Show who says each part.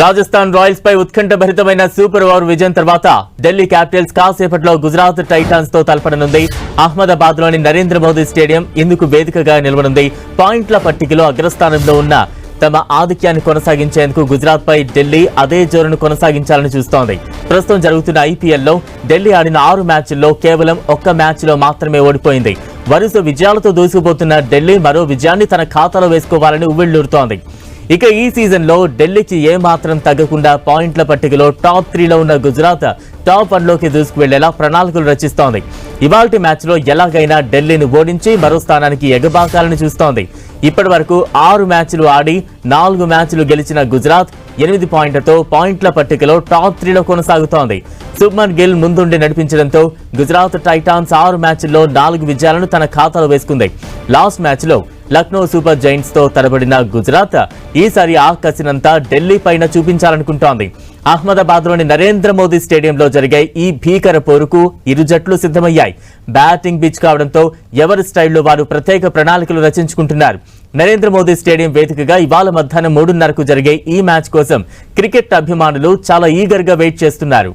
Speaker 1: Rajasthan Royals పై ఉత్కంఠభరితమైన super over విజయం తర్వాత ఢిల్లీ క్యాపిటల్స్ కాసేపట్లో గుజరాత్ టైటాన్స్తో తలపడనుంది. అహ్మదాబాద్లోని నరేంద్ర మోదీ స్టేడియం ఇందుకు వేదికగా నిలవనుంది. పాయింట్ల పట్టికలో అగ్రస్థానంలో ఉన్న తమ ఆధిక్యాన్ని కొనసాగించేందుకు గుజరాత్ పై ఢిల్లీ అదే జోరును కొనసాగించాలని చూస్తోంది. ప్రస్తుతం జరుగుతున్న ఐపీఎల్లో ఢిల్లీ ఆడిన ఆరు మ్యాచ్ల్లో కేవలం ఒక్క మ్యాచ్లో మాత్రమే ఓడిపోయింది. వరుస విజయాలతో దూసుకుపోతున్న ఢిల్లీ మరో విజయాన్ని తన ఖాతాలో వేసుకోవాలని ఉవ్విళ్ళూరుతోంది ఇక ఈ సీజన్లో ఢిల్లీకి ఏమాత్రం తగ్గకుండా పాయింట్ల పట్టికలో టాప్ త్రీలో ఉన్న గుజరాత్ టాప్ వన్లోకి దూసుకువెళ్ళేలా ప్రణాళికలు రచిస్తోంది. ఇవాల్టి మ్యాచ్లో ఎలాగైనా ఢిల్లీని ఓడించి మరో స్థానానికి ఎగబాకాలని చూస్తోంది. ఇప్పటి వరకు ఆరు మ్యాచ్లు ఆడి నాలుగు మ్యాచ్లు గెలిచిన గుజరాత్ ఎనిమిది పాయింట్లతో పాయింట్ల పట్టికలో టాప్ త్రీలో కొనసాగుతోంది. శుభ్మన్ గిల్ ముందుండి నడిపించడంతో గుజరాత్ టైటాన్స్ ఆరు మ్యాచ్ల్లో నాలుగు విజయాలను తన ఖాతాలో వేసుకుంది. లాస్ట్ మ్యాచ్లో లక్నో సూపర్ జైంట్స్తో తలబడిన గుజరాత్ ఈసారి ఆ ఢిల్లీ పైన చూపించాలనుకుంటోంది. అహ్మదాబాద్లోని నరేంద్ర మోదీ స్టేడియంలో జరిగే ఈ భీకర పోరుకు ఇరు జట్లు సిద్ధమయ్యాయి. బ్యాటింగ్ పిచ్ కావడంతో ఎవరి స్టైల్లో వారు ప్రత్యేక ప్రణాళికలు రచించుకుంటున్నారు. నరేంద్ర మోదీ స్టేడియం వేదికగా ఇవాళ మధ్యాహ్నం మూడున్నరకు జరిగే ఈ మ్యాచ్ కోసం క్రికెట్ అభిమానులు చాలా ఈగర్గా వెయిట్ చేస్తున్నారు.